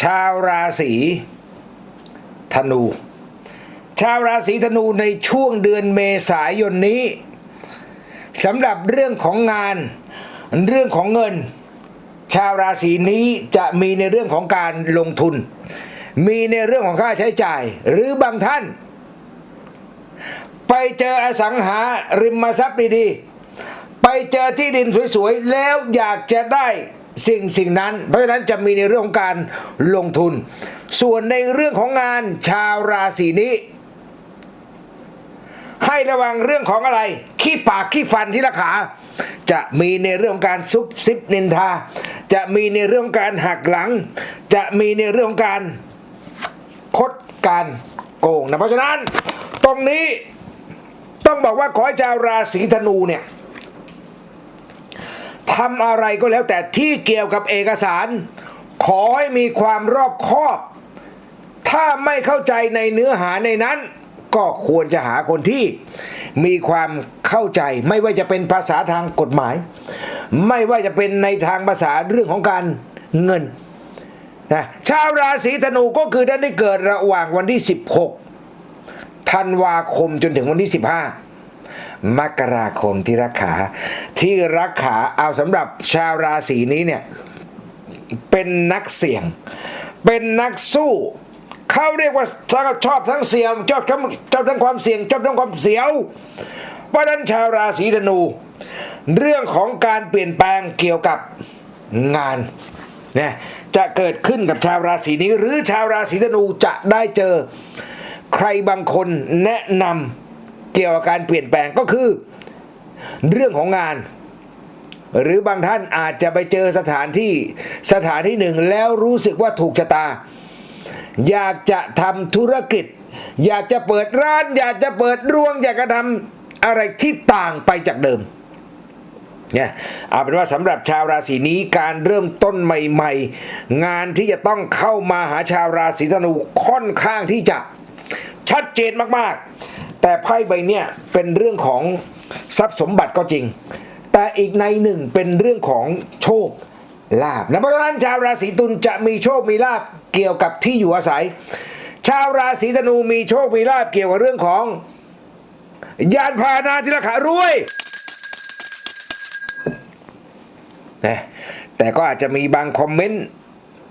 ชาวราศีธนู ชาวราศีธนูในช่วงเดือนเมษายนนี้สำหรับเรื่องของงานเรื่องของเงิน ชาวราศีนี้จะมีในเรื่องของการลงทุน มีในเรื่องของค่าใช้จ่าย หรือบางท่าน ไปเจออสังหาริมทรัพย์ดีๆไปเจอที่ดินสวยๆ แล้วอยากจะได้ สิ่งสิ่งนั้น เพราะฉะนั้นจะมีในเรื่องของการลงทุน ส่วนในเรื่องของงานชาวราศีนี้ ให้ระวังเรื่องของอะไร ขี้ปากขี้ฟันที่ละขา จะมีในเรื่องของการซุบซิบนินทา จะมีในเรื่องของการหักหลัง จะมีในเรื่องของการคดการโกงนะเพราะฉะนั้น ตรงนี้ต้องบอกว่าขอให้ชาวราศีธนูเนี่ย ทำอะไรก็แล้วแต่ที่เกี่ยวกับเอกสาร ขอให้มีความรอบคอบ ถ้าไม่เข้าใจในเนื้อหาในนั้น ก็ควรจะหาคนที่มีความเข้าใจไม่ว่าจะเป็นภาษาทางกฎหมาย ไม่ว่าจะเป็นในทางภาษาเรื่องของการเงินนะชาวราศีธนูก็คือท่านที่เกิดระหว่างวันที่ 16ธันวาคมจนถึงวันที่ 15 มกราคมที่รักขาที่รักขาเอาสำหรับชาวราศีนี้เนี่ยเป็นนักเสี่ยง เป็นนักสู้เขาเรียกว่าชอบทั้งเสี่ยงชอบทั้งชอบทั้งความเสี่ยงชอบทั้งความเสียว เพราะนั้นชาวราศีธนู เรื่องของการเปลี่ยนแปลงเกี่ยวกับงานเนี่ยจะเกิดขึ้นกับชาวราศีนี้ หรือชาวราศีธนูจะได้เจอใครบางคนแนะนำ เกี่ยวกับการเปลี่ยนแปลงก็คือ เรื่องของงาน หรือบางท่านอาจจะไปเจอสถานที่สถานที่หนึ่งแล้วรู้สึกว่าถูกชะตา อยากจะทำธุรกิจ อยากจะเปิดร้าน อยากจะเปิดรวง อยากจะทำอะไรที่ต่างไปจากเดิมเนี่ยเอาเป็นว่าสำหรับชาวราศีนี้การเริ่มต้นใหม่ ๆ งานที่จะต้องเข้ามาหาชาวราศีธนูค่อนข้างที่จะชัดเจนมากๆ แต่ไพ่ใบเนี่ยเป็นเรื่องของทรัพย์สมบัติก็จริง แต่อีกในหนึ่งเป็นเรื่องของโชคลาภนะเพราะฉะนั้นชาวราศีตุลจะมีโชคมีลาภเกี่ยวกับที่อยู่อาศัย ชาวราศีธนูมีโชคมีลาภเกี่ยวกับเรื่องของ ยานพาหนะที่ราคารวยนะแต่ก็อาจจะมีบางคอมเมนต์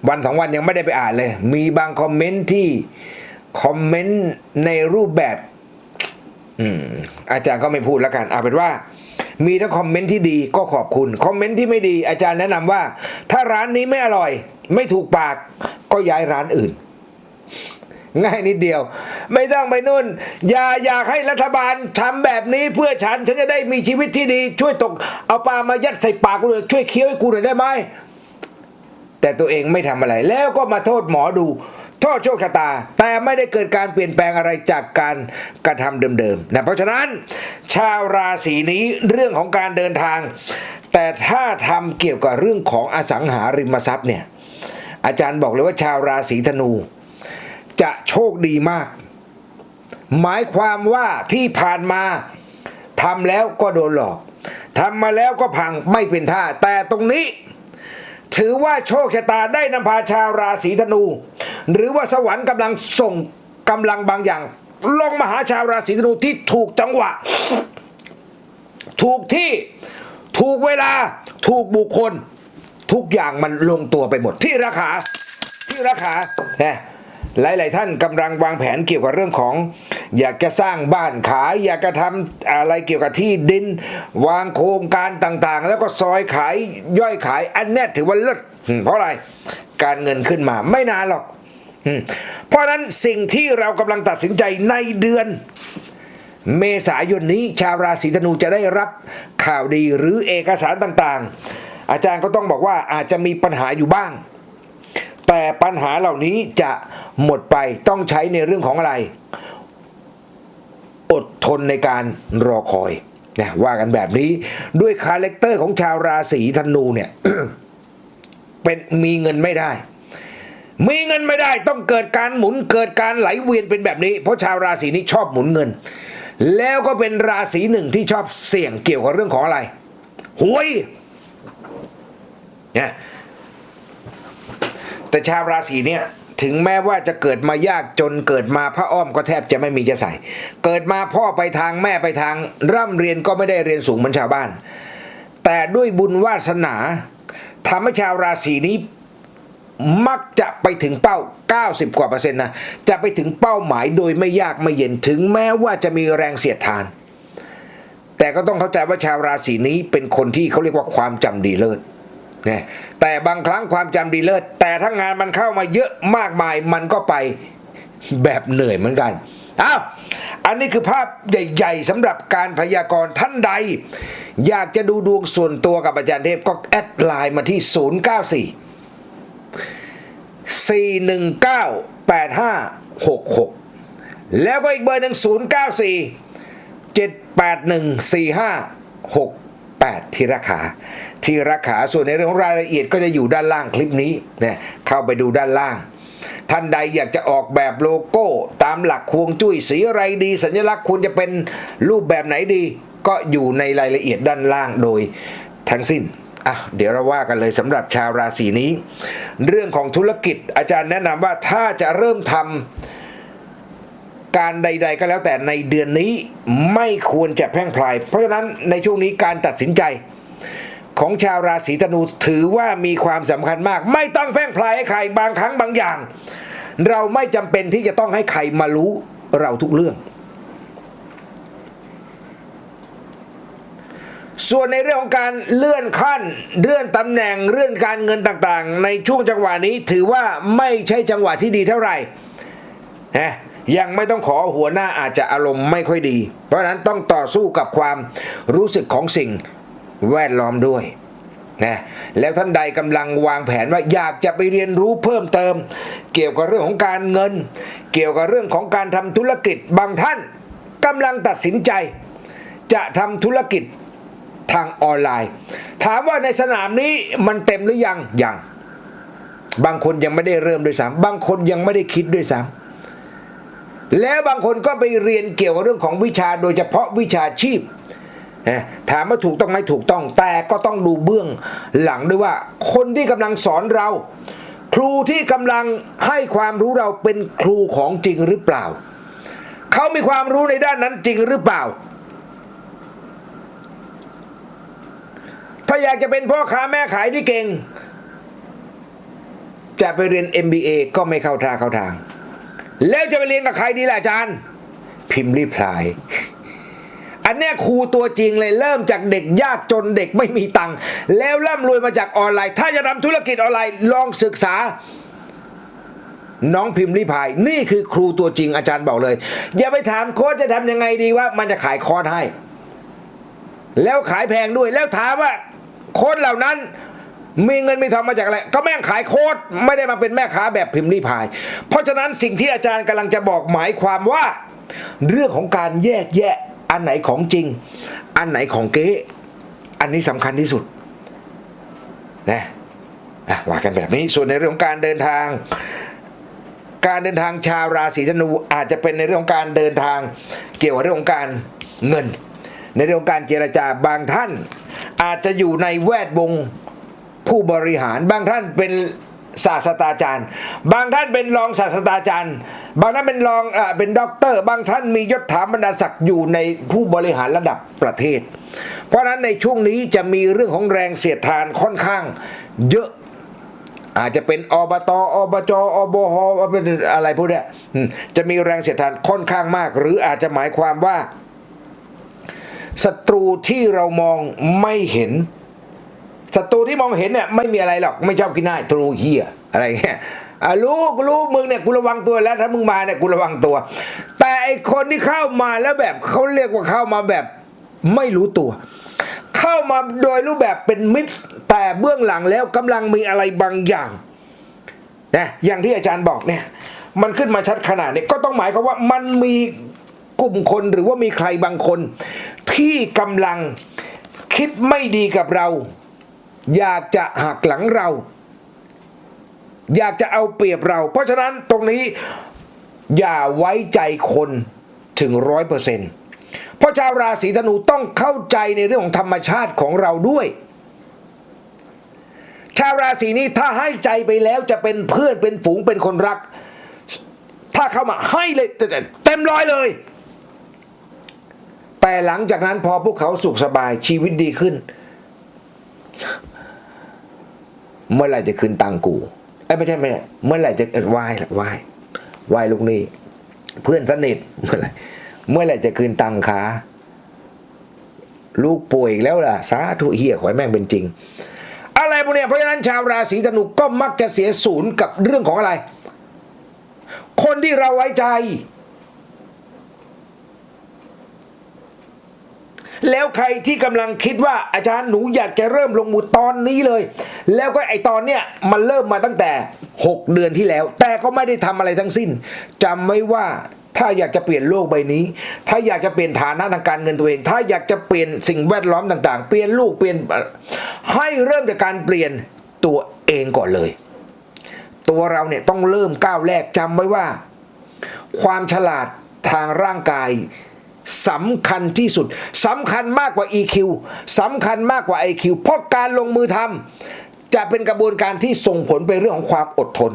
วันสองวันยังไม่ได้ไปอ่านเลย มีบางคอมเมนต์ที่คอมเมนต์ในรูปแบบ อืมอาจารย์ก็ไม่พูดแล้วกันเอาเป็นว่า มีทั้งคอมเมนต์ที่ดีก็ขอบคุณ คอมเมนต์ที่ไม่ดี อาจารย์แนะนำว่า ถ้าร้านนี้ไม่อร่อย ไม่ถูกปากก็ย้ายร้านอื่น ง่ายนิดเดียว ไม่ต้องไปนู่น อย่าอยากให้รัฐบาลทำแบบนี้เพื่อฉัน ฉันจะได้มีชีวิตที่ดี ช่วยตก เอาปลามายัดใส่ปากกูเลยช่วยเคี้ยวให้กูหน่อยได้ไหมแต่ตัวเองไม่ทำอะไร แล้วก็มาโทษหมอดู โทษโชคชะตา แต่ไม่ได้เกิดการเปลี่ยนแปลงอะไรจากการกระทำเดิมๆนะเพราะฉะนั้น ชาวราศีนี้เรื่องของการเดินทาง แต่ถ้าทำเกี่ยวกับเรื่องของอสังหาริมทรัพย์เนี่ยอาจารย์บอกเลยว่าชาวราศีธนู จะโชคดีมาก หมายความว่าที่ผ่านมาทำแล้วก็โดนหลอกทำมาแล้วก็พังไม่เป็นท่า แต่ตรงนี้ ถือว่าโชคชะตาได้นำพาชาวราศีธนู หรือว่าสวรรค์กำลังส่งกำลังบางอย่าง ลงมาหาชาวราศีธนูที่ถูกจังหวะ ถูกที่ถูกเวลาถูกบุคคล ทุกอย่างมันลงตัวไปหมดที่ราคาที่ราคาเนี่ยหลาย ๆ ท่านกำลังวางแผนเกี่ยวกับเรื่องของ อยากจะสร้างบ้านขาย อยากจะทำอะไรเกี่ยวกับที่ดิน วางโครงการต่าง ๆ แล้วก็ซอยขายย่อยขายอันเนี้ยถือว่าเลิศเพราะอะไร การเงินขึ้นมาไม่นานหรอก เพราะนั้นสิ่งที่เรากำลังตัดสินใจในเดือน เมษายนนี้ชาวราศีธนูจะได้รับข่าวดีหรือเอกสารต่างๆ อาจารย์ก็ต้องบอกว่าอาจจะมีปัญหาอยู่บ้าง แต่ปัญหาเหล่านี้จะหมดไปต้องใช้ในเรื่องของอะไร อดทนในการรอคอยนะว่ากันแบบนี้ด้วยคาแรคเตอร์ของชาวราศีธนูเนี่ยเป็นมีเงินไม่ได้ มีเงินไม่ได้ต้องเกิดการหมุนเกิดการไหลเวียนเป็นแบบนี้ เพราะชาวราศีนี้ชอบหมุนเงิน แล้วก็เป็นราศีหนึ่งที่ชอบเสี่ยงเกี่ยวกับเรื่องของอะไรหวยเนี่ยแต่ชาวราศีเนี่ยถึงแม้ว่าจะเกิดมายากจนเกิดมาพระอ้อมก็แทบจะไม่มีจะใส่ เกิดมาพ่อไปทางแม่ไปทาง ร่ำเรียนก็ไม่ได้เรียนสูงเหมือนชาวบ้าน แต่ด้วยบุญวาสนาทำให้ชาวราศีนี้ มักจะไปถึงเป้า 90 กว่าเปอร์เซ็นต์นะ จะไปถึงเป้าหมายโดยไม่ยากไม่เย็นถึงแม้ว่าจะมีแรงเสียดทาน แต่ก็ต้องเข้าใจว่าชาวราศีนี้เป็นคนที่เขาเรียกว่าความจำดีเลิศนะแต่บางครั้งความจำดีเลิศแต่ถ้างานมันเข้ามาเยอะมากมายมันก็ไปแบบเหนื่อยเหมือนกันอ้าวอันนี้คือภาพใหญ่ๆสำหรับการพยากรณ์ท่านใด อยากจะดูดวงส่วนตัวกับอาจารย์เทพก็แอดไลน์มาที่ 094 4198566 แล้วก็อีกเบอร์หนึ่ง094 781 4568 ที่ราคาที่ราคาส่วนในเรื่องของรายละเอียดก็จะอยู่ด้านล่างคลิปนี้เนี่ยเข้าไปดูด้านล่าง ท่านใดอยากจะออกแบบโลโก้ ตามหลักควงจุ้ยสีอะไรดี สัญลักษณ์ควรจะเป็นรูปแบบไหนดี ก็อยู่ในรายละเอียดด้านล่างโดยทั้งสิ้น อะเดี๋ยวเราว่ากันเลยสำหรับชาวราศีนี้ เรื่องของธุรกิจอาจารย์แนะนำว่าถ้าจะเริ่มทำการใด ๆ ก็แล้วแต่ในเดือนนี้ไม่ควรจะแพร่งพลาย เพราะฉะนั้นในช่วงนี้การตัดสินใจของชาวราศีธนูถือว่ามีความสำคัญมาก ไม่ต้องแพร่งพลายให้ใครบางครั้งบางอย่าง เราไม่จำเป็นที่จะต้องให้ใครมารู้เราทุกเรื่อง ส่วนในเรื่องของการเลื่อนขั้น เลื่อนตำแหน่งเลื่อนการเงินต่างๆ ในช่วงจังหวะนี้ถือว่าไม่ใช่จังหวะที่ดีเท่าไหร่นะยังไม่ต้องขอหัวหน้าอาจจะอารมณ์ไม่ค่อยดี เพราะฉะนั้นต้องต่อสู้กับความรู้สึกของสิ่งแวดล้อมด้วยนะแล้วท่านใดกำลังวางแผนว่าอยากจะไปเรียนรู้เพิ่มเติม เกี่ยวกับเรื่องของการเงิน เกี่ยวกับเรื่องของการทำธุรกิจบางท่านกำลังตัดสินใจ จะทำธุรกิจ ทางออนไลน์ ถามว่าในสนามนี้มันเต็มหรือยังยังบางคนยังไม่ได้เริ่มด้วยซ้ำบางคนยังไม่ได้คิดด้วยซ้ำแล้วบางคนก็ไปเรียนเกี่ยวกับเรื่องของวิชาโดยเฉพาะวิชาชีพถามว่าถูกต้องไหมถูกต้อง แต่ก็ต้องดูเบื้องหลังด้วยว่า คนที่กำลังสอนเรา ครูที่กำลังให้ความรู้เราเป็นครูของจริงหรือเปล่า เขามีความรู้ในด้านนั้นจริงหรือเปล่า ถ้าอยากจะเป็นพ่อค้าแม่ขายที่เก่ง จะไปเรียน MBA ก็ไม่เข้าท่าเข้าทาง แล้วจะไปเรียนกับใครดีล่ะอาจารย์ พิมพ์รีพลาย อันนี้ครูตัวจริงเลยเริ่มจากเด็กยากจนเด็กไม่มีตังค์แล้วร่ำรวยมาจากออนไลน์ ถ้าจะทำธุรกิจออนไลน์ลองศึกษาน้องพิมพ์รีพาย นี่คือครูตัวจริงอาจารย์บอกเลย อย่าไปถามโค้ชจะทำยังไงดีว่า มันจะขายคอร์สให้ แล้วขายแพงด้วยแล้วถามว่า โค้ดเหล่านั้นมีเงินมีทองมาจากอะไร ก็แม่งขายโค้ดไม่ได้มาเป็นแม่ค้าแบบพิมพ์รีพาย เพราะฉะนั้นสิ่งที่อาจารย์กำลังจะบอกหมายความว่า เรื่องของการแยกแยะอันไหนของจริง อันไหนของเก๊อันนี้สำคัญที่สุดนะอะว่ากันแบบนี้ส่วนในเรื่องของการเดินทาง การเดินทางชาวราศีธนูอาจจะเป็นในเรื่องของการเดินทาง เกี่ยวกับเรื่องของการเงิน ในเรื่องการเจรจาบางท่าน อาจจะอยู่ในแวดวงผู้บริหารบางท่านเป็นศาสตราจารย์ บางท่านเป็นรองศาสตราจารย์ บางท่านเป็นรองเออเป็นด็อกเตอร์ บางท่านมียศถาบรรดาศักดิ์อยู่ในผู้บริหารระดับประเทศ เพราะฉะนั้นในช่วงนี้จะมีเรื่องของแรงเสียดทานค่อนข้างเยอะอาจจะเป็นอบตอบจอบหอะไรพวกเนี้ยจะมีแรงเสียดทานค่อนข้างมาก หรืออาจจะหมายความว่า ศัตรูที่เรามองไม่เห็นศัตรูที่มองเห็นเนี่ยไม่มีอะไรหรอกไม่ชอบกินหน้าตรูเฮียอะไรเงี้ยรู้รู้มึงเนี่ยกูระวังตัวแล้วถ้ามึงมาเนี่ยกูระวังตัว แต่ไอคนที่เข้ามาแล้วแบบเขาเรียกว่าเข้ามาแบบไม่รู้ตัว เข้ามาโดยรูปแบบเป็นมิตรแต่เบื้องหลังแล้วกำลังมีอะไรบางอย่างนะอย่างที่อาจารย์บอกเนี่ย มันขึ้นมาชัดขนาดนี้ก็ต้องหมายความว่ามันมีกลุ่มคนหรือว่ามีใครบางคน ที่กำลังคิดไม่ดีกับเรา อยากจะหักหลังเรา อยากจะเอาเปรียบเรา เพราะฉะนั้นตรงนี้อย่าไว้ใจคนถึงร้อยเปอร์เซ็นต์เพราะชาวราศีธนูต้องเข้าใจในเรื่องของธรรมชาติของเราด้วย ชาวาวราศีนี้ถ้าให้ใจไปแล้วจะเป็นเพื่อนเป็นฝูงเป็นคนรัก ถ้าเข้ามาให้เลยเต็มร้อยเลย แต่หลังจากนั้นพอพวกเขาสุขสบายชีวิตดีขึ้น เมื่อไหร่จะคืนตังกูเอ้ไม่ใช่ไม่ใช่เมื่อไหร่จะไหว้ละไหว้ไหว้ลูกนี้ เพื่อนสนิทเมื่อไหร่เมื่อไหร่จะคืนตังขาลูกป่วยอีกแล้วล่ะสาธุเฮียขอให้แม่งเป็นจริง อะไรพวกเนี้ยเพราะฉะนั้นชาวราศีธนูก็มักจะเสียศูนย์กับเรื่องของอะไร คนที่เราไว้ใจ แล้วใครที่กำลังคิดว่าอาจารย์หนูอยากจะเริ่มลงมือตอนนี้เลย แล้วก็ไอตอนเนี้ยมันเริ่มมาตั้งแต่ 6 เดือนที่แล้ว แต่ก็ไม่ได้ทำอะไรทั้งสิ้นจำไว้ว่าถ้าอยากจะเปลี่ยนโลกใบนี้ ถ้าอยากจะเปลี่ยนฐานะทางการเงินตัวเอง ถ้าอยากจะเปลี่ยนสิ่งแวดล้อมต่างๆ เปลี่ยนลูกเปลี่ยนให้เริ่มจากการเปลี่ยนตัวเองก่อนเลย ตัวเราเนี่ยต้องเริ่มก้าวแรกจำไว้ว่า ความฉลาดทางร่างกาย สำคัญที่สุดสำคัญมากกว่า EQ สำคัญมากกว่า IQ เพราะการลงมือทำจะเป็นกระบวนการที่ส่งผลไปเรื่องของความอดทน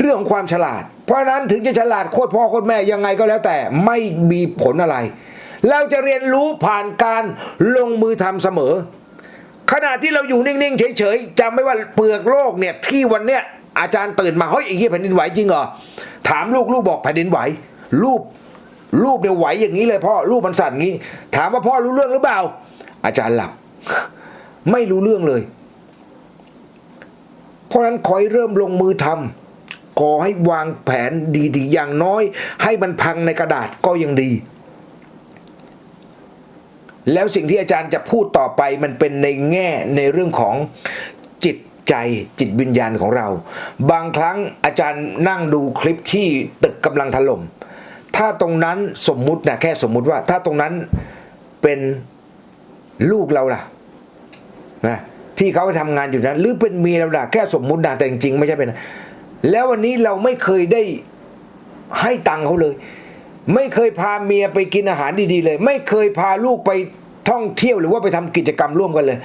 เรื่องของความฉลาด เพราะนั้นถึงจะฉลาดโคตรพ่อโคตรแม่ยังไงก็แล้วแต่ไม่มีผลอะไร เราจะเรียนรู้ผ่านการลงมือทำเสมอ ขณะที่เราอยู่นิ่ง ๆ เฉย ๆจำไม่ว่าเปลือกโลกเนี่ยที่วันเนี้ยอาจารย์ตื่นมาเฮ้ยไอ้เหี้ยแผ่นดินไหวจริงเหรอถามลูกลูกบอกแผ่นดินไหวรูป รูปเนี่ยไหวอย่างนี้เลยพ่อรูปมันสั่นงี้ ถามว่าพ่อรู้เรื่องหรือเปล่า อาจารย์หลับ ไม่รู้เรื่องเลย เพราะนั้นขอให้เริ่มลงมือทำขอให้วางแผนดีๆ อย่างน้อย ให้มันพังในกระดาษก็ยังดี แล้วสิ่งที่อาจารย์จะพูดต่อไปมันเป็นในแง่ในเรื่องของจิตใจจิตวิญญาณของเรา บางครั้งอาจารย์นั่งดูคลิปที่ตึกกำลังถล่ม ถ้าตรงนั้นสมมุตินะแค่สมมุติว่า ถ้าตรงนั้นเป็นลูกเราล่ะนะที่เขาไปทำงานอยู่นั้นหรือเป็นเมียเราล่ะแค่สมมุตินะแต่จริงๆไม่ใช่เป็นแล้ววันนี้เราไม่เคยได้ให้ตังค์เขาเลย ไม่เคยพาเมียไปกินอาหารดีๆเลย ไม่เคยพาลูกไปท่องเที่ยวหรือว่าไปทำกิจกรรมร่วมกันเลย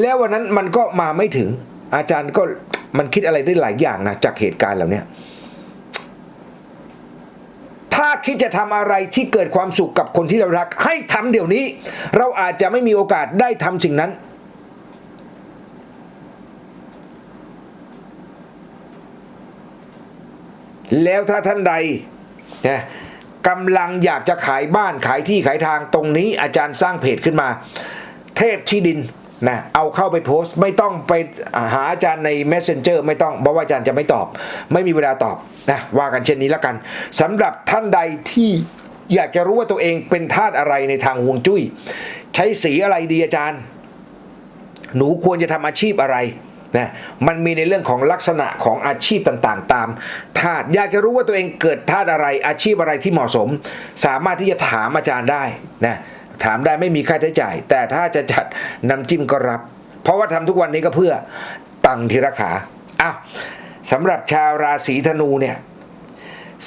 แล้ววันนั้นมันก็มาไม่ถึง อาจารย์ก็มันคิดอะไรได้หลายอย่างนะจากเหตุการณ์เหล่านี้ถ้า คิดจะทำอะไรที่เกิดความสุขกับคนที่เรารัก ให้ทำเดี๋ยวนี้ เราอาจจะไม่มีโอกาสได้ทำสิ่งนั้น แล้วถ้าท่านใดนะกำลังอยากจะขายบ้านขายที่ขายทางตรงนี้อาจารย์สร้างเพจขึ้นมา เทพที่ดิน นะเอาเข้าไปโพสต์ไม่ต้องไปหาอาจารย์ใน Messenger ไม่ต้องเพราะว่าอาจารย์จะไม่ตอบ ไม่มีเวลาตอบนะว่ากันเช่นนี้แล้วกันสำหรับท่านใดที่อยากจะรู้ว่าตัวเองเป็นธาตุอะไรในทางห่วงจุ้ย ใช้สีอะไรดีอาจารย์ หนูควรจะทำอาชีพอะไรนะมันมีในเรื่องของลักษณะของอาชีพต่างๆ ตามธาตุอยากจะรู้ว่าตัวเองเกิดธาตุอะไรอาชีพอะไรที่เหมาะสม สามารถที่จะถามอาจารย์ได้นะ ถามได้ไม่มีค่าใช้จ่าย แต่ถ้าจะจัดน้ำจิ้มก็รับ เพราะว่าทำทุกวันนี้ก็เพื่อตังค์ทีละขาอะสำหรับชาวราศีธนูเนี่ย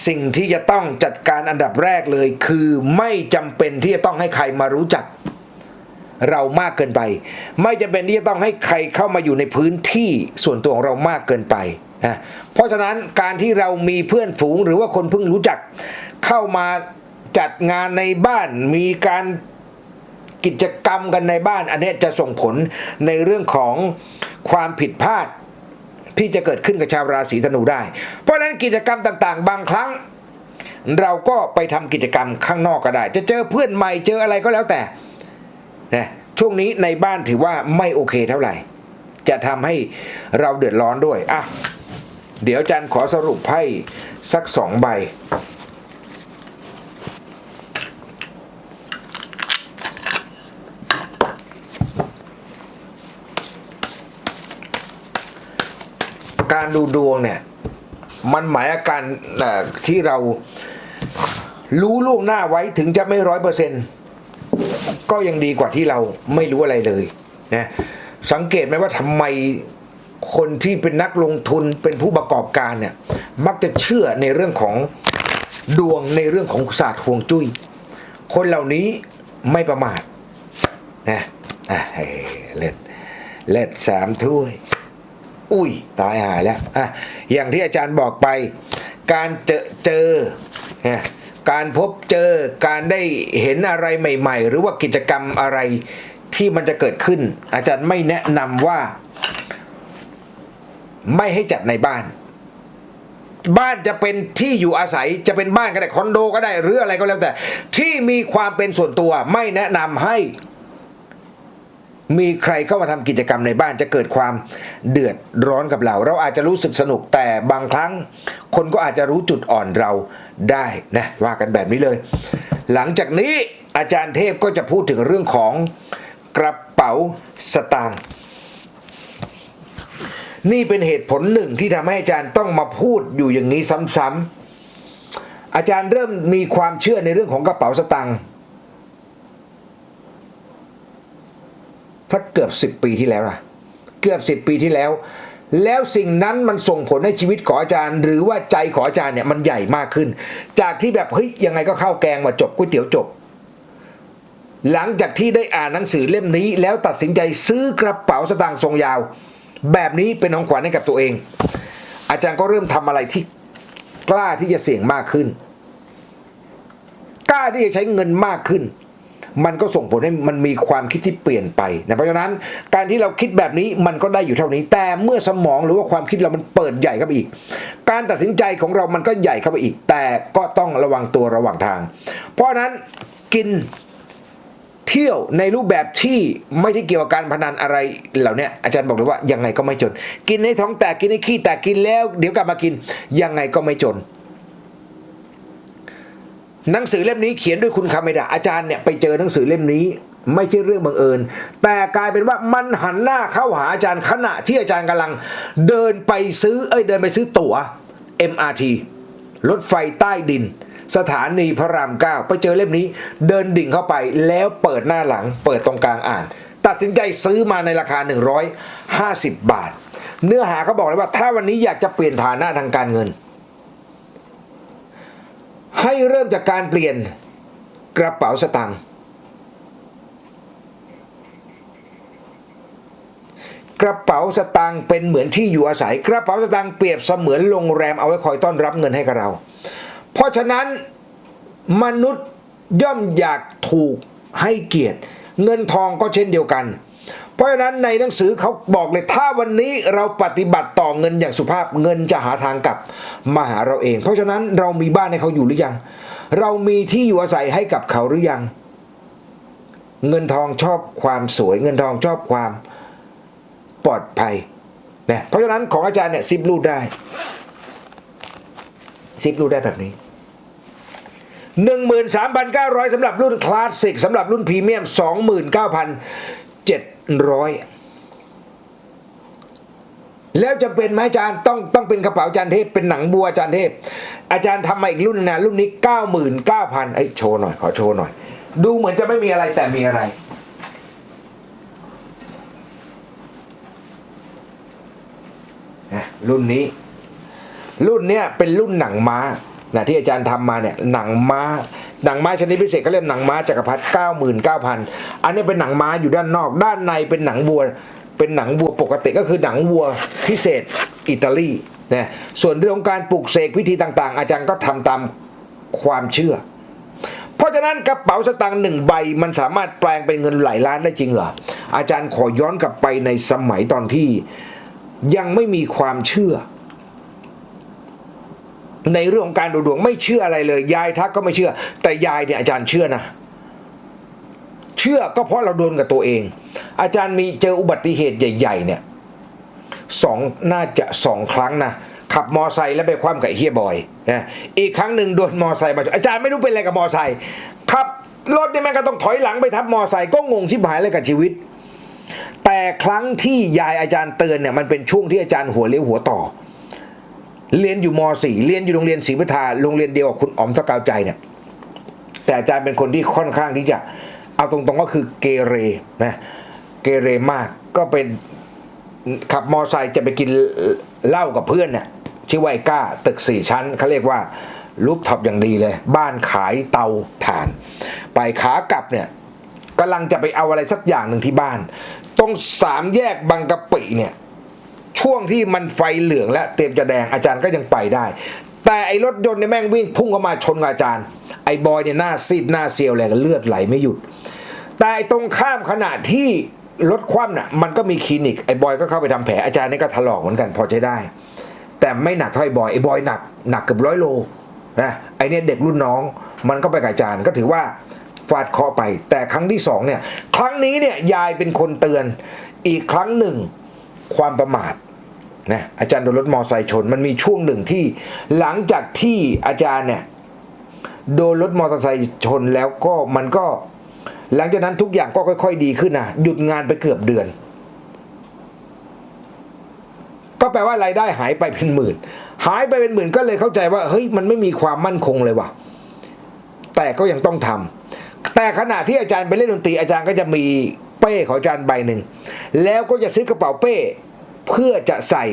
สิ่งที่จะต้องจัดการอันดับแรกเลย คือไม่จำเป็นที่จะต้องให้ใครมารู้จัก เรามากเกินไป ไม่จำเป็นที่จะต้องให้ใครเข้ามาอยู่ในพื้นที่ส่วนตัวของเรามากเกินไปนะเพราะฉะนั้นการที่เรามีเพื่อนฝูงหรือว่าคนเพิ่งรู้จัก เข้ามาจัดงานในบ้านมีการ กิจกรรมกันในบ้าน อันนี้จะส่งผลในเรื่องของความผิดพลาดที่จะเกิดขึ้นกับชาวราศีธนูได้ เพราะฉะนั้นกิจกรรมต่างๆ บางครั้ง เราก็ไปทำกิจกรรมข้างนอกก็ได้ จะเจอเพื่อนใหม่เจออะไรก็แล้วแต่นะช่วงนี้ในบ้านถือว่าไม่โอเคเท่าไหร่ จะทำให้เราเดือดร้อนด้วยอะเดี๋ยวอาจันขอสรุปให้สักสองใบ การดูดวงเนี่ย มันหมายอาการที่เรารู้ล่วงหน้าไว้ถึงจะไม่ร้อยเปอร์เซ็นก็ยังดีกว่าที่เราไม่รู้อะไรเลยนะสังเกตไหมว่าทำไมคนที่เป็นนักลงทุนเป็นผู้ประกอบการเนี่ย มักจะเชื่อในเรื่องของดวงในเรื่องของศาสตร์ห่วงจุ้ย คนเหล่านี้ไม่ประมาทนะอะเฮ้ยเล่นเล่นสามถ้วย อุ้ยตายหายแล้วอะอย่างที่อาจารย์บอกไป การเจอเจอการพบเจอการได้เห็นอะไรใหม่ ๆ หรือว่ากิจกรรมอะไรที่มันจะเกิดขึ้น อาจารย์ไม่แนะนำว่า ไม่ให้จัดในบ้าน บ้านจะเป็นที่อยู่อาศัยจะเป็นบ้านก็ได้คอนโดก็ได้หรืออะไรก็แล้วแต่ ที่มีความเป็นส่วนตัวไม่แนะนำให้ มีใครเข้ามาทำกิจกรรมในบ้านจะเกิดความเดือดร้อนกับเรา เราอาจจะรู้สึกสนุกแต่บางครั้ง คนก็อาจจะรู้จุดอ่อนเราได้นะว่ากันแบบนี้เลย หลังจากนี้อาจารย์เทพก็จะพูดถึงเรื่องของกระเป๋าสตางค์นี่เป็นเหตุผลหนึ่งที่ทำให้อาจารย์ต้องมาพูดอยู่อย่างนี้ซ้ำๆอาจารย์เริ่มมีความเชื่อในเรื่องของกระเป๋าสตางค์ ถ้าเกือบสิบปีที่แล้วนะเกือบสิบปีที่แล้ว แล้วสิ่งนั้นมันส่งผลให้ชีวิตของอาจารย์ หรือว่าใจของอาจารย์เนี่ยมันใหญ่มากขึ้น จากที่แบบเฮ้ยยังไงก็ข้าวแกงมาจบก๋วยเตี๋ยวจบ หลังจากที่ได้อ่านหนังสือเล่มนี้ แล้วตัดสินใจซื้อกระเป๋าสตางค์ทรงยาว แบบนี้เป็นของขวัญให้กับตัวเอง อาจารย์ก็เริ่มทำอะไรที่กล้าที่จะเสี่ยงมากขึ้น กล้าที่จะใช้เงินมากขึ้น มันก็ส่งผลให้มันมีความคิดที่เปลี่ยนไปนะเพราะฉะนั้นการที่เราคิดแบบนี้มันก็ได้อยู่เท่านี้ แต่เมื่อสมองหรือว่าความคิดเรามันเปิดใหญ่เข้าไปอีก การตัดสินใจของเรามันก็ใหญ่เข้าไปอีก แต่ก็ต้องระวังตัวระหว่างทาง เพราะฉะนั้นกินเที่ยวในรูปแบบที่ไม่ใช่เกี่ยวกับการพนันอะไรเหล่านี้อาจารย์บอกเลยว่ายังไงก็ไม่จน กินให้ท้องแตกกินให้ขี้แตกกินแล้ว เดี๋ยวกลับมากินยังไงก็ไม่จน หนังสือเล่มนี้เขียนด้วยคุณคาเมดะอาจารย์เนี่ยไปเจอหนังสือเล่มนี้ ไม่ใช่เรื่องบังเอิญ แต่กลายเป็นว่ามันหันหน้าเข้าหาอาจารย์ขณะที่อาจารย์กำลังเดินไปซื้อเอ้ยเดินไปซื้อตั๋ว MRT รถไฟใต้ดิน สถานีพระรามเก้าไปเจอเล่มนี้ เดินดิ่งเข้าไปแล้วเปิดหน้าหลัง เปิดตรงกลางอ่าน ตัดสินใจซื้อมาในราคา 150 บาท เนื้อหาเขาบอกเลยว่าถ้าวันนี้อยากจะเปลี่ยนฐานะทางการเงิน ให้เริ่มจากการเปลี่ยนกระเป๋าสตางค์กระเป๋าสตางค์เป็นเหมือนที่อยู่อาศัย กระเป๋าสตางค์เปรียบเสมือนโรงแรมเอาไว้คอยต้อนรับเงินให้กับเรา เพราะฉะนั้นมนุษย์ย่อมอยากถูกให้เกียรติ เงินทองก็เช่นเดียวกัน เพราะฉะนั้นในหนังสือเขาบอกเลยถ้าวันนี้เราปฏิบัติต่อเงินอย่างสุภาพเงินจะหาทางกลับมาหาเราเอง เพราะฉะนั้นเรามีบ้านให้เขาอยู่หรือยัง เรามีที่อยู่อาศัยให้กับเขาหรือยัง เงินทองชอบความสวย เงินทองชอบความปลอดภัยนะเพราะฉะนั้นของอาจารย์เนี่ยซิปรูดได้ซิปรูดได้แบบนี้13,900สำหรับรุ่นคลาสสิกสำหรับรุ่นพรีเมียม 29,000 7 ร้อยแล้วจะเป็นไหมอาจารย์ต้องต้องเป็นกระเป๋าอาจารย์เทพเป็นหนังบัวอาจารย์เทพ อาจารย์ทำมาอีกรุ่นนะรุ่นนี้เก้าหมื่นเก้าพันไอ้โชว์หน่อยขอโชว์หน่อย ดูเหมือนจะไม่มีอะไรแต่มีอะไรนะรุ่นนี้ รุ่นเนี้ยเป็นรุ่นหนังม้านะที่อาจารย์ทำมาเนี่ยหนังม้า หนังม้าชนิดพิเศษเขาเรียกหนังม้าจักรพรรดิเก้าหมื่นเก้าพันอันนี้เป็นหนังม้าอยู่ด้านนอก ด้านในเป็นหนังวัว เป็นหนังวัวปกติก็คือหนังวัวพิเศษอิตาลีนะส่วนเรื่องของการปลูกเสกพิธีต่าง ๆ อาจารย์ก็ทำตามความเชื่อ เพราะฉะนั้นกระเป๋าสตางค์หนึ่งใบมันสามารถแปลงเป็นเงินหลายล้านได้จริงเหรออาจารย์ขอย้อนกลับไปในสมัยตอนที่ยังไม่มีความเชื่อ ในเรื่องของการดูดวงไม่เชื่ออะไรเลย ยายทักก็ไม่เชื่อ แต่ยายเนี่ยอาจารย์เชื่อนะ เชื่อก็เพราะเราโดนกับตัวเอง อาจารย์มีเจออุบัติเหตุใหญ่ ๆ เนี่ยสองน่าจะสองครั้งนะขับมอไซค์แล้วไปคว่ำกับเฮียบอยนะอีกครั้งหนึ่งโดนมอไซค์มาอาจารย์ไม่รู้เป็นอะไรกับมอไซค์ขับรถเนี่ยแม่งก็ต้องถอยหลังไปทับมอไซค์ก็งงชิบหายเลยกับชีวิต แต่ครั้งที่ยายอาจารย์เตือนเนี่ยมันเป็นช่วงที่อาจารย์หัวเลี้ยวหัวต่อ เรียนอยู่ม .4 เรียนอยู่โรงเรียนศรีพุทาโรงเรียนเดียวกับคุณอ๋อมตะกาวใจเนี่ยแต่อาจารย์เป็นคนที่ค่อนข้างที่จะเอาตรงๆก็คือเกเรนะเกเรมากก็เป็นขับมอไซค์จะไปกินเหล้ากับเพื่อนเนี่ยชื่อว่าไอ้ก้าตึกสี่ชั้นเขาเรียกว่ารูปท็อปอย่างดีเลย บ้านขายเตาถ่าน ไปขากลับเนี่ยกำลังจะไปเอาอะไรสักอย่างหนึ่งที่บ้าน ตรงสามแยกบางกะปิเนี่ย ช่วงที่มันไฟเหลืองและเตรียมจะแดงอาจารย์ก็ยังไปได้ แต่ไอ้รถยนต์เนี่ยแม่งวิ่งพุ่งเข้ามาชนอาจารย์ ไอ้บอยเนี่ยหน้าซีดหน้าเซียวเลยเลือดไหลไม่หยุด แต่ตรงข้ามขณะที่รถคว่ำน่ะมันก็มีคลินิกไอ้บอยก็เข้าไปทำแผลอาจารย์นี่ก็ถลอกเหมือนกันพอใช้ได้ แต่ไม่หนักเท่าไอ้บอยไอ้บอยหนักหนักเกือบร้อยโลนะไอ้เนี่ยเด็กรุ่นน้องมันก็ไปกับอาจารย์ก็ถือว่าฟาดเคราะไป แต่ครั้งที่สองเนี่ย ครั้งนี้เนี่ยยายเป็นคนเตือน อีกครั้งหนึ่ง ความประมาท นะอาจารย์โดนรถมอไซค์ชน มันมีช่วงหนึ่งที่หลังจากที่อาจารย์เนี่ยโดนรถมอเตอร์ไซค์ชนแล้วก็มันก็ หลังจากนั้นทุกอย่างก็ค่อย ๆ ดีขึ้นนะหยุดงานไปเกือบเดือน ก็แปลว่ารายได้หายไปเป็นหมื่น หายไปเป็นหมื่นก็เลยเข้าใจว่าเฮ้ยมันไม่มีความมั่นคงเลยว่ะ แต่ก็ยังต้องทำแต่ขณะที่อาจารย์ไปเล่นดนตรีอาจารย์ก็จะมีเป้ของอาจารย์ใบหนึ่งแล้วก็จะซื้อกระเป๋าเป้ เพื่อจะใส่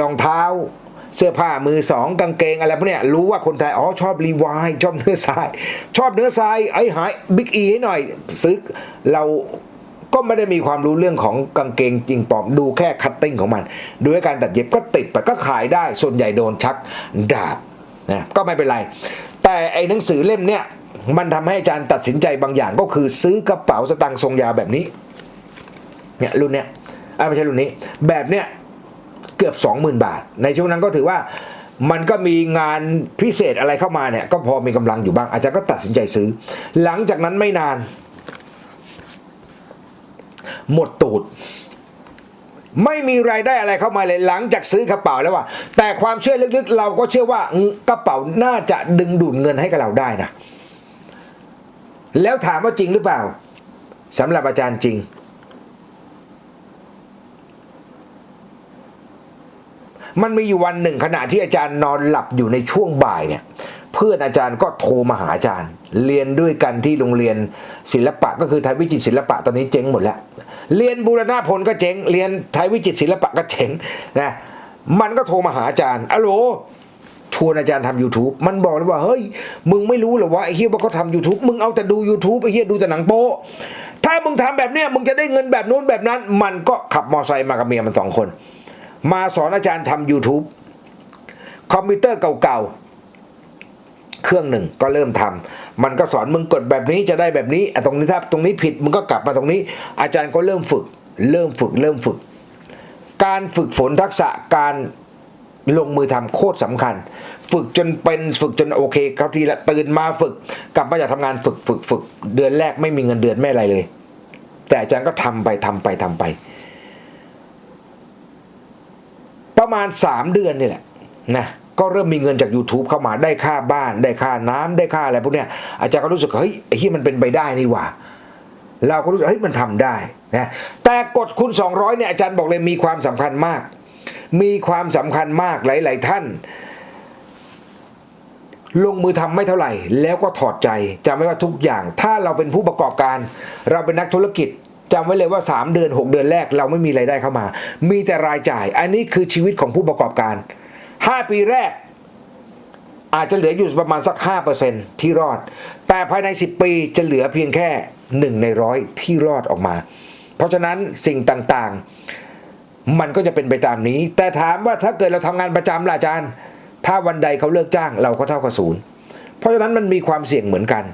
รองเท้า เสื้อผ้ามือสองกางเกงอะไรพวกเนี้ยรู้ว่าคนไทยอ๋อชอบรีวายชอบเนื้อทราย ชอบเนื้อทรายไอ้หายบิ๊กอีให้หน่อยซื้อเราก็ไม่ได้มีความรู้เรื่องของกางเกงจริงปลอมดูแค่คัตติ้งของมัน ดูแค่การตัดเย็บก็ติดไปก็ขายได้ส่วนใหญ่โดนชักดาบนะก็ไม่เป็นไร แต่ไอ้หนังสือเล่มเนี้ยมันทำให้อาจารย์ตัดสินใจบางอย่างก็คือซื้อกระเป๋าสตางค์ทรงยาวแบบนี้เนี่ยรุ่นเนี้ย ไม่ใช่รุ่นนี้ แบบเนี้ยเกือบ 20,000 บาท ในช่วงนั้นก็ถือว่ามันก็มีงานพิเศษอะไรเข้ามาเนี่ย ก็พอมีกำลังอยู่บ้าง อาจารย์ก็ตัดสินใจซื้อ หลังจากนั้นไม่นาน หมดตูด ไม่มีรายได้อะไรเข้ามาเลยหลังจากซื้อกระเป๋าแล้วว่า แต่ความเชื่อลึกๆ เราก็เชื่อว่ากระเป๋าน่าจะดึงดูดเงินให้กับเราได้นะแล้วถามว่าจริงหรือเปล่าสำหรับอาจารย์จริง มันมีอยู่วันหนึ่งขณะที่อาจารย์นอนหลับอยู่ในช่วงบ่ายเนี่ยเพื่อนอาจารย์ก็โทรมาหาอาจารย์ เรียนด้วยกันที่โรงเรียนศิลปะก็คือไทยวิจิตศิลปะตอนนี้เจ๊งหมดแล้ว เรียนบูรณาพลก็เจ๊ง เรียนไทยวิจิตศิลปะก็เจ๊งนะมันก็โทรมาหาอาจารย์อะโหลชวนอาจารย์ทำ YouTube มันบอกเลยว่าเฮ้ย มึงไม่รู้เหรอว่าไอ้เฮียว่าเขาทำ YouTube มึงเอาแต่ดู YouTube ไอ้เฮียดูแต่หนังโป๊ถ้ามึงทำแบบเนี้ยมึงจะได้เงินแบบนู้นแบบนั้น มันก็ขับมอไซค์มากับเมียมันสองคน มาสอนอาจารย์ทำ YouTube คอมพิวเตอร์เก่าๆ เครื่องหนึ่งก็เริ่มทำมันก็สอนมึงกดแบบนี้จะได้แบบนี้ตรงนี้ถ้าตรงนี้ผิดมึงก็กลับมาตรงนี้ อาจารย์ก็เริ่มฝึก เริ่มฝึก เริ่มฝึก การฝึกฝนทักษะการลงมือทำโคตรสำคัญ ฝึกจนเป็นฝึกจนโอเคเขาทีละตื่นมาฝึก กลับมาจากทำงานฝึกฝึกฝึกเดือนแรกไม่มีเงินเดือนไม่อะไรเลย แต่อาจารย์ก็ทำไปทำไปทำไป ประมาณ 3 เดือนนี่แหละนะก็เริ่มมีเงินจาก YouTube เข้ามาได้ค่าบ้านได้ค่าน้ำได้ค่าอะไรพวกเนี้ยอาจารย์ก็รู้สึกเฮ้ยไอ้ที่มันเป็นไปได้นี่หว่า เราก็รู้สึกเฮ้ยมันทำได้นะแต่กฎคุณ200เนี่ยอาจารย์บอกเลยมีความสำคัญมาก มีความสำคัญมากหลาย ๆ ท่าน ลงมือทำไม่เท่าไหร่ แล้วก็ถอดใจจำไว้ว่าทุกอย่าง ถ้าเราเป็นผู้ประกอบการ เราเป็นนักธุรกิจ จำไว้เลยว่า 3 เดือน 6 เดือนแรกเราไม่มีไรายได้เข้ามา มีแต่รายจ่าย อันนี้คือชีวิตของผู้ประกอบการ 5 ปีแรก อาจจะเหลืออยู่ประมาณสัก 5%ที่รอด แต่ภายใน 10 ปีจะเหลือเพียงแค่ 1 ในร้อยที่รอดออกมา เพราะฉะนั้นสิ่งต่างๆ มันก็จะเป็นไปตามนี้ แต่ถามว่าถ้าเกิดเราทำงานประจำล่ะอาจารย์ ถ้าวันใดเขาเลิกจ้างเราก็เท่ากับศูนย์เพราะฉะนั้นมันมีความเสี่ยงเหมือนกัน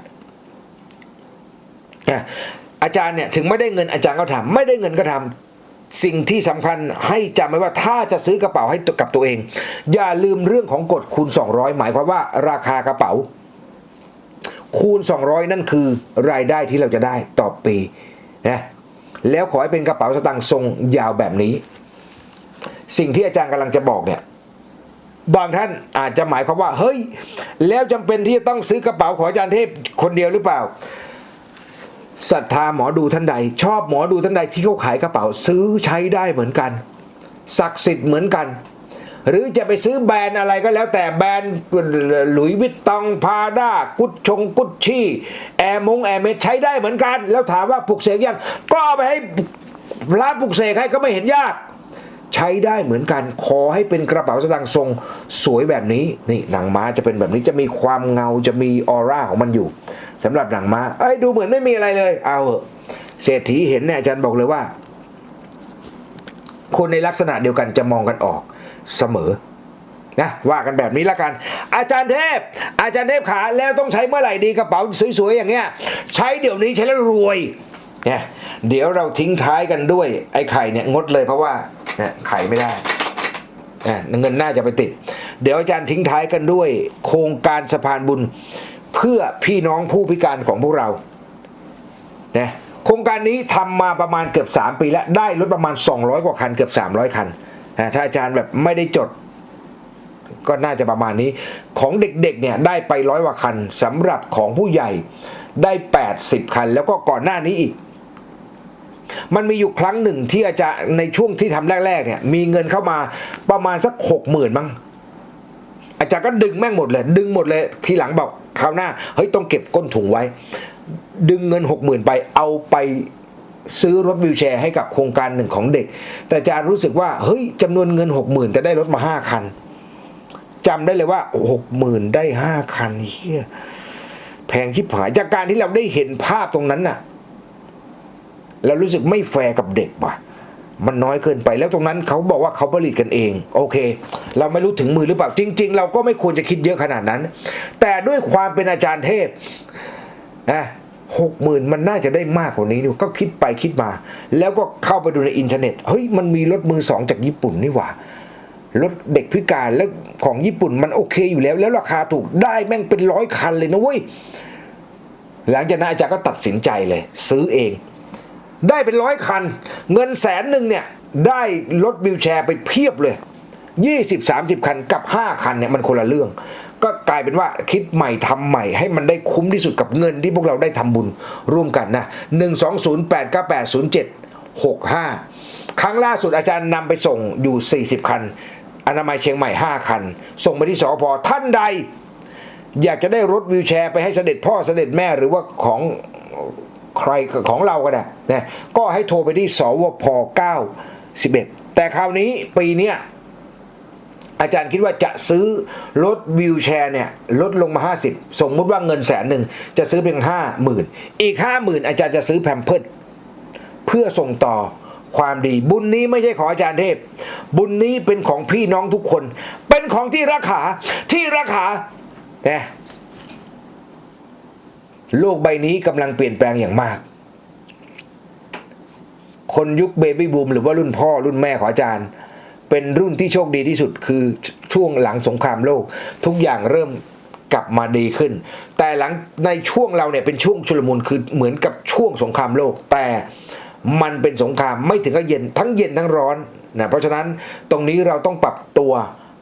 อาจารย์เนี่ยถึงไม่ได้เงินอาจารย์ก็ทำไม่ได้เงินก็ทำสิ่งที่สำคัญให้จำไว้ว่าถ้าจะซื้อกระเป๋าให้กับตัวเอง อย่าลืมเรื่องของกฎคูณ 200 หมายความว่าราคากระเป๋า คูณ 200 นั่นคือรายได้ที่เราจะได้ต่อปีนะแล้วขอให้เป็นกระเป๋าสตางค์ทรงยาวแบบนี้ สิ่งที่อาจารย์กำลังจะบอกเนี่ยบางท่านอาจจะหมายความว่า เฮ้ย แล้วจำเป็นที่จะต้องซื้อกระเป๋าของอาจารย์เทพคนเดียวหรือเปล่า ศรัทธาหมอดูท่านใด ชอบหมอดูท่านใดที่เขาขายกระเป๋า ซื้อใช้ได้เหมือนกันศักดิ์สิทธิ์เหมือนกัน หรือจะไปซื้อแบรนด์อะไรก็แล้วแต่แบรนด์หลุยวิตตองพาด้ากุชชงกุชชี่แอร์มงแอร์เมดใช้ได้เหมือนกัน แล้วถามว่าปลุกเสกยังก็เอาไปให้ร้านปลุกเสกให้ก็ไม่เห็นยาก ใช้ได้เหมือนกัน ขอให้เป็นกระเป๋าสตางค์ทรงสวยแบบนี้นี่หนังม้าจะเป็นแบบนี้จะมีความเงาจะมีออร่าของมันอยู่ สำหรับหนังม้าเอ้ยดูเหมือนไม่มีอะไรเลย เอาเศรษฐีเห็นเนี่ยอาจารย์บอกเลยว่า คนในลักษณะเดียวกันจะมองกันออกเสมอนะว่ากันแบบนี้ละกัน อาจารย์เทพ อาจารย์เทพขาแล้วต้องใช้เมื่อไหร่ดีกระเป๋าสวยๆอย่างเงี้ย ใช้เดี๋ยวนี้ใช้แล้วรวยเนี่ยเดี๋ยวเราทิ้งท้ายกันด้วย ไอ้ไข่เนี่ยงดเลยเพราะว่าเนี่ยไข่ไม่ได้อะเงินน่าจะไปติด เดี๋ยวอาจารย์ทิ้งท้ายกันด้วย โครงการสะพานบุญ เพื่อพี่น้องผู้พิการของพวกเรานะโครงการนี้ทำมาประมาณเกือบ 3 ปีแล้วได้รถประมาณ 200 กว่าคันเกือบ 300 คันนะถ้าอาจารย์แบบไม่ได้จด ก็น่าจะประมาณนี้ ของเด็กๆเนี่ยได้ไปร้อยกว่าคันสำหรับของผู้ใหญ่ได้ 80 คัน แล้วก็ก่อนหน้านี้อีก มันมีอยู่ครั้งหนึ่งที่อาจารย์ในช่วงที่ทำแรกๆเนี่ยมีเงินเข้ามาประมาณสักหกหมื่นมั้ง อาจารย์ก็ดึงแม่งหมดเลย ดึงหมดเลยทีหลังบอกคราวหน้าเฮ้ยต้องเก็บก้นถุงไว้ ดึงเงินหกหมื่นไปเอาไปซื้อรถวิวแชร์ให้กับโครงการหนึ่งของเด็ก แต่อาจารย์รู้สึกว่าเฮ้ยจำนวนเงินหกหมื่นแต่ได้รถมาห้าคันจำได้เลยว่าหกหมื่นได้ห้าคันเฮียแพงชิบหายจากการที่เราได้เห็นภาพตรงนั้นน่ะ เรารู้สึกไม่แฟร์กับเด็กว่ะ มันน้อยเกินไป แล้วตรงนั้นเขาบอกว่าเขาผลิตกันเอง โอเค เราไม่รู้ถึงมือหรือเปล่า จริง ๆ เราก็ไม่ควรจะคิดเยอะขนาดนั้น แต่ด้วยความเป็นอาจารย์เทพนะหกหมื่นมันน่าจะได้มากกว่านี้ดูก็คิดไปคิดมา แล้วก็เข้าไปดูในอินเทอร์เน็ตเฮ้ยมันมีรถมือสองจากญี่ปุ่นนี่หว่ารถเด็กพิการแล้วของญี่ปุ่นมันโอเคอยู่แล้ว แล้วราคาถูกได้แม่งเป็นร้อยคันเลยนะเว้ยหลังจากนั้นอาจารย์ก็ตัดสินใจเลย ซื้อเอง ได้เป็นร้อยคัน เงินแสนหนึ่งเนี่ยได้รถวิวแชร์ไปเพียบเลย 20 30 คันกับ 5 คันเนี่ยมันคนละเรื่อง ก็กลายเป็นว่าคิดใหม่ทำใหม่ให้มันได้คุ้มที่สุดกับเงินที่พวกเราได้ทำบุญร่วมกันนะ 1 2 0 8 9 8 0 7 6 5 ครั้งล่าสุดอาจารย์นำไปส่งอยู่ 40 คัน อนามัยเชียงใหม่ 5 คัน ส่งไปที่สอพท่านใด อยากจะได้รถวิวแชร์ไปให้เสด็จพ่อเสด็จแม่หรือว่าของ ใครของเราก็ได้นะก็ให้โทรไปที่สวพ9 11 แต่คราวนี้ปีเนี้ยอาจารย์คิดว่าจะซื้อรถวิวแชร์เนี่ยลดลงมา 50 สมมติว่าเงินแสนหนึ่งจะซื้อเพียงห้าหมื่นอีกห้าหมื่นอาจารย์จะซื้อแพมเพิร์ดเพื่อส่งต่อความดี บุญนี้ไม่ใช่ของอาจารย์เทพ บุญนี้เป็นของพี่น้องทุกคน เป็นของที่ราคาที่ราคานะ โลกใบนี้กำลังเปลี่ยนแปลงอย่างมาก คนยุคเบบี้บูมหรือว่ารุ่นพ่อรุ่นแม่ของอาจารย์ เป็นรุ่นที่โชคดีที่สุดคือช่วงหลังสงครามโลก ทุกอย่างเริ่มกลับมาดีขึ้น แต่หลังในช่วงเราเนี่ยเป็นช่วงชุลมุนคือเหมือนกับช่วงสงครามโลก แต่มันเป็นสงครามไม่ถึงกับเย็นทั้งเย็นทั้งร้อนนะเพราะฉะนั้นตรงนี้เราต้องปรับตัว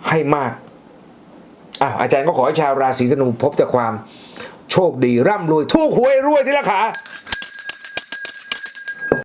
ให้มากอะอาจารย์ก็ขอให้ชาวราศีธนูพบแต่ความ โชคดีร่ำรวยทุกหวยรวยที่ราคา